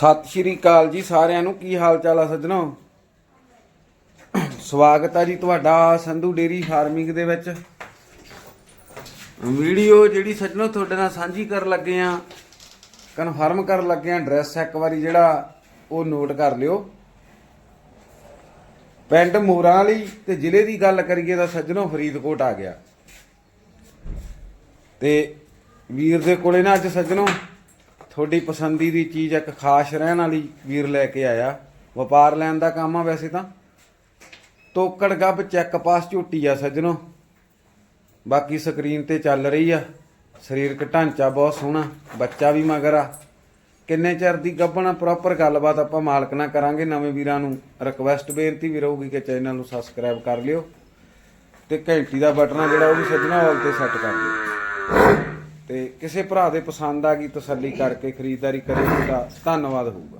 ਸਤਿ ਸ਼੍ਰੀ ਅਕਾਲ ਜੀ ਸਾਰਿਆਂ ਨੂੰ, ਕੀ ਹਾਲ ਚਾਲ ਆ ਸੱਜਣੋ? ਸਵਾਗਤ ਆ ਜੀ ਤੁਹਾਡਾ ਸੰਧੂ ਡੇਰੀ ਫਾਰਮਿੰਗ ਦੇ ਵਿੱਚ। ਵੀਡੀਓ ਜਿਹੜੀ ਸੱਜਣੋ ਤੁਹਾਡੇ ਨਾਲ ਸਾਂਝੀ ਕਰਨ ਲੱਗੇ ਆ, ਕਨਫਰਮ ਕਰਨ ਲੱਗੇ ਆ, ਐਡਰੈਸ ਇੱਕ ਵਾਰੀ ਜਿਹੜਾ ਉਹ ਨੋਟ ਕਰ ਲਿਓ। ਪਿੰਡ ਮੋਰਾਂ ਵਾਲੀ ਤੇ ਜ਼ਿਲ੍ਹੇ ਦੀ ਗੱਲ ਕਰੀਏ ਤਾਂ ਸੱਜਣੋ ਫਰੀਦਕੋਟ ਆ ਗਿਆ। ਤੇ ਵੀਰ ਦੇ ਕੋਲੇ ਨਾ ਅੱਜ ਸੱਜਣੋ ਤੁਹਾਡੀ ਪਸੰਦੀ ਦੀ ਚੀਜ਼ ਇੱਕ ਖਾਸ ਰਹਿਣ ਵਾਲੀ ਵੀਰ ਲੈ ਕੇ ਆਇਆ। ਵਪਾਰ ਲੈਣ ਦਾ ਕੰਮ ਆ ਵੈਸੇ ਤਾਂ। ਤੋਕੜ ਗੱਬ ਚੈੱਕ ਪਾਸ ਝੋਟੀ ਆ ਸੱਜਣੋ। ਬਾਕੀ ਸਕਰੀਨ ਤੇ ਚੱਲ ਰਹੀ ਆ। ਸਰੀਰਕ ਢਾਂਚਾ ਬਹੁਤ ਸੋਹਣਾ, ਬੱਚਾ ਵੀ ਮਗਰ ਆ। ਕਿੰਨੇ ਚਿਰ ਦੀ ਗੱਭਣਾ ਪ੍ਰੋਪਰ ਗੱਲਬਾਤ ਆਪਾਂ ਮਾਲਕ ਨਾਲ ਕਰਾਂਗੇ। ਨਵੇਂ ਵੀਰਾਂ ਨੂੰ ਰਿਕਵੈਸਟ ਬੇਨਤੀ ਵੀ ਰਹੂਗੀ ਕਿ ਚੈਨਲ ਨੂੰ ਸਬਸਕ੍ਰਾਈਬ ਕਰ ਲਿਓ। ਤੇ ਘੰਟੀ ਦਾ ਬਟਨ ਆ ਜਿਹੜਾ ਉਹ ਵੀ ਸੱਜਣਾ ਵਾਲ ਤੇ ਸੈੱਟ ਕਰ ਲਿਓ ਤੇ ਕਿਸੇ ਭਰਾ ਦੇ ਪਸੰਦ ਆ ਗਈ ਤਸੱਲੀ ਕਰਕੇ ਖਰੀਦਦਾਰੀ ਕਰੇ ਤਾਂ ਧੰਨਵਾਦ ਹੋਊਗਾ।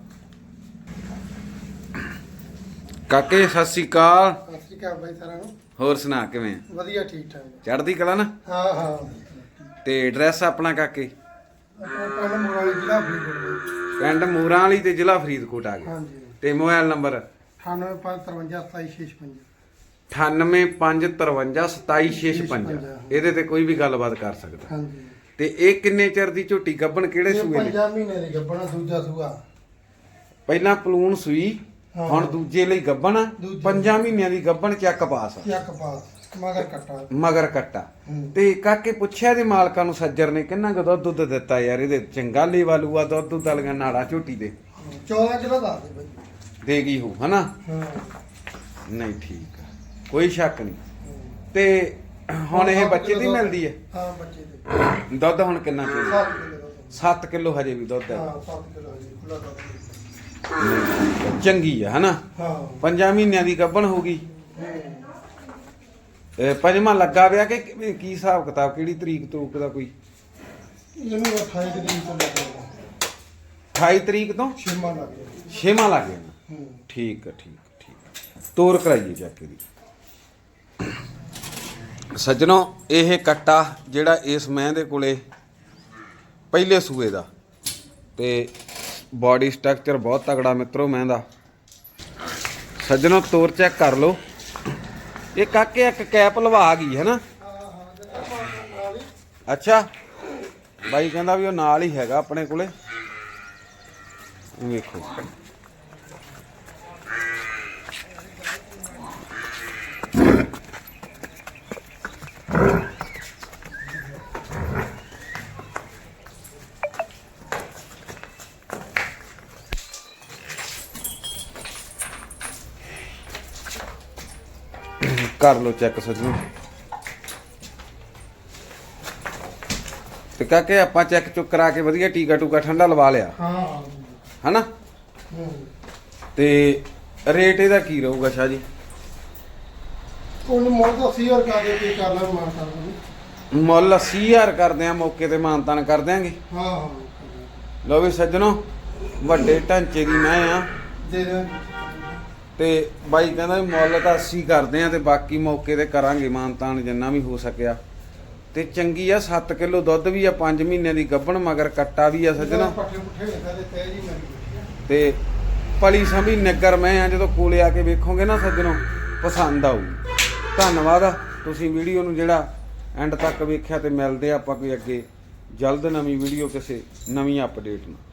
ਕਾਕੇ ਸਤਿ ਸ੍ਰੀ ਅਕਾਲ। ਸਤਿ ਸ਼੍ਰੀ ਅਕਾਲ ਬਾਈ ਸਾਰਿਆਂ ਨੂੰ। ਹੋਰ ਸੁਣਾ ਕਿਵੇਂ? ਵਧੀਆ ਠੀਕ ਠਾਕ। ਚੜ੍ਹਦੀ ਕਲਾ ਨਾ? ਹਾਂ ਹਾਂ। ਤੇ ਐਡਰੈਸ ਆਪਣਾ ਕਾਕੇ? ਆਪਣਾ ਪਿੰਡ ਮੋਰਾਲੀ ਜ਼ਿਲ੍ਹਾ ਫਰੀਦਕੋਟ। ਪਿੰਡ ਮੂਰਾਂ ਵਾਲੀ ਤੇ ਜ਼ਿਲ੍ਹਾ ਫਰੀਦਕੋਟ ਆ ਗਿਆ। ਹਾਂਜੀ। ਤੇ ਮੋਬਾਈਲ ਨੰਬਰ? 9853572656 9855572656 ਇਹਦੇ ਤੇ ਕੋਈ ਵੀ ਗੱਲਬਾਤ ਕਰ ਸਕਦਾ। ਹਾਂਜੀ। ਤੇ ਇਹ ਕਿੰਨੇ ਚਿਰ ਦੀ ਝੋਟੀ ਗੱਭਣ ਕਿਹੜੇ ਇਹ ਸੂਏ ਦੀ ਪੰਜਾਂ ਮਹੀਨੇ ਦੀ ਗੱਬਣਾ ਦੂਜਾ ਸੂਆ ਪਹਿਲਾਂ ਪਲੂਣ ਸੂਈ ਹਾਂ। ਹੁਣ ਦੂਜੇ ਲਈ ਗੱਭਣ। ਦੂਜੇ। ਪੰਜਾਂ ਮਹੀਨਿਆਂ ਦੀ ਗੱਭਣ ਚੱਕ ਪਾਸ। ਚੱਕ ਪਾਸ ਮਗਰ ਕੱਟਾ ਮਗਰ ਕੱਟਾ ਹੂੰ। ਤੇ ਕਾਕੇ ਪੁੱਛਿਆ ਦੇ ਮਾਲਕਾਂ ਨੂੰ ਸੱਜਰ ਨੇ ਕਿੰਨਾ ਕੁ ਦੁੱਧ ਦੁੱਧ ਦਿੱਤਾ ਯਾਰ ਇਹਦੇ ਚੰਗਾ ਲੇਵਾਲੂਆ ਦੁੱਧ ਦੁੱਧ ਵਾਲੀਆਂ ਨਾੜਾ ਝੋਟੀ ਦੇ 14 ਕਿਲੋ ਦੱਸ ਦੇ ਬਾਈ ਦੇ ਗਈ ਹੋ ਹਨਾ ਹਾਂ ਨਹੀਂ ਠੀਕ ਆ ਕੋਈ ਸ਼ੱਕ ਨਹੀਂ। ਤੇ ਹੁਣ ਇਹ ਬੱਚੇ ਦੀ। ਮਿਲਦੀ ਹੈ? ਹਾਂ ਬੱਚੇ ਦੇ। ਦੁੱਧ ਹੁਣ ਕਿੰਨਾ ਕਿਲੋ? 7 ਕਿਲੋ ਦੁੱਧ। 7 ਕਿਲੋ ਹਜੇ ਵੀ ਦੁੱਧ ਹੈ। ਹਾਂ 7 ਕਿਲੋ ਜੀ ਖੁੱਲਾ ਦੁੱਧ ਚੰਗੀ ਆ ਹਨਾ? ਹਾਂ। ਪੰਜਾਂ ਮਹੀਨਿਆਂ ਦੀ ਗੱਭਣ ਹੋ ਗਈ ਹੂੰ। ਇਹ ਪੰਜਵਾਂ ਲੱਗਾ ਪਿਆ ਕਿ ਕਿਵੇਂ ਕੀ ਹਿਸਾਬ ਕਿਤਾਬ ਕਿਹੜੀ ਤਰੀਕ ਤਰੀਕ ਦਾ ਕੋਈ? ਇਹਨੂੰ 28 ਦਿਨ ਤੋਂ ਲੱਗੇਗਾ 28 ਤਰੀਕ ਤੋਂ? ਛੇਮਾ ਲੱਗੇਗਾ ਛੇਵਾਂ ਲੱਗ ਜਾਣਾ ਹੂੰ। ਠੀਕ ਆ ਠੀਕ ਆ, ਠੀਕ। ਤੋਰ ਕਰਾਈਏ ਚੱਕ ਦੀ ਸੱਜਣੋ, ਇਹ ਕੱਟਾ ਜਿਹੜਾ ਇਸ ਮੈਂ ਦੇ ਕੋਲੇ ਪਹਿਲੇ ਸੂਏ ਦਾ। ਤੇ ਬਾਡੀ ਸਟਰਕਚਰ ਬਹੁਤ ਤਗੜਾ ਮਿੱਤਰੋ ਮੈਂ ਦਾ ਸੱਜਣੋ ਤੋਰ ਚੈੱਕ ਕਰ ਲਓ। ਇਹ ਕਾਕੇ ਇੱਕ ਕੈਪ ਲਵਾ ਗਈ, ਹੈ ਨਾ? ਅੱਛਾ। ਬਾਈ ਕਹਿੰਦਾ ਵੀ ਉਹ ਨਾਲ ਹੀ ਹੈਗਾ ਆਪਣੇ ਕੋਲੇ। ਵੇਖੋ। ਕਰ ਲਓ ਚੈੱਕ ਸੱਜਣੋ। ਤੇ ਕਾਕੇ ਆਪਾਂ ਚੈੱਕ ਚੁੱਕ ਕਰਾ ਕੇ ਵਧੀਆ ਟੀਕਾ ਟੂਕਾ ਠੰਡਾ ਲਵਾ ਲਿਆ। ਹਾਂ। ਹਨਾ? ਤੇ ਰੇਟ ਇਹਦਾ ਕੀ ਰਹੂਗਾ ਸ਼ਾਹ ਜੀ? ਉਹਨੂੰ ਮੋੜ ਤੋਂ 80 ਹੋਰ ਕਾ ਕਰ ਲੈ ਕਰ ਮੁੱਲ 80000 ਕਰਦੇ ਆ ਮੌਕੇ ਤੇ ਮਾਨਤਾਨ ਕਰ ਦਿਆਂਗੇ। ਹਾਂ ਲਓ ਵੀ ਸੱਜਣੋ ਵੱਡੇ ਢਾਂਚੇ ਦੀ ਮੈਂ ਆ। ਦੇ ਦੇ ਤੇ ਬਾਈ ਕਹਿੰਦਾ ਵੀ ਮੁੱਲ ਤਾਂ 80 ਕਰਦੇ ਆ ਤੇ ਬਾਕੀ ਮੌਕੇ ਤੇ ਕਰਾਂਗੇ ਮਾਨਤਾਨ ਜਿੰਨਾ ਵੀ ਹੋ ਸਕਿਆ। ਤੇ ਚੰਗੀ ਆ 7 ਕਿਲੋ ਦੁੱਧ ਵੀ ਆ 5 ਮਹੀਨਿਆਂ ਦੀ ਗੱਭਣ ਮਗਰ ਕੱਟਾ ਵੀ ਆ ਸੱਜਣੋ। ਪੱਠੇ ਪੁੱਠੇ ਨੇ ਤੇ ਮਰੀ ਪਲੀ ਸੰਭੀ ਨਗਰ ਮੈਂ ਆ ਜਦੋਂ ਕੋਲੇ ਆ ਕੇ ਵੇਖੋਗੇ ਨਾ ਸੱਜਣੋ ਪਸੰਦ ਆਊ। ਧੰਨਵਾਦ ਤੁਸੀਂ ਵੀਡੀਓ ਨੂੰ ਜਿਹੜਾ ਐਂਡ ਤੱਕ ਵੇਖਿਆ ਤੇ ਮਿਲਦੇ ਆਪਾਂ ਕੋਈ ਅੱਗੇ। ਜਲਦ ਨਵੀਂ ਵੀਡੀਓ ਕਿਸੇ ਨਵੀਂ ਅਪਡੇਟ ਨਾਲ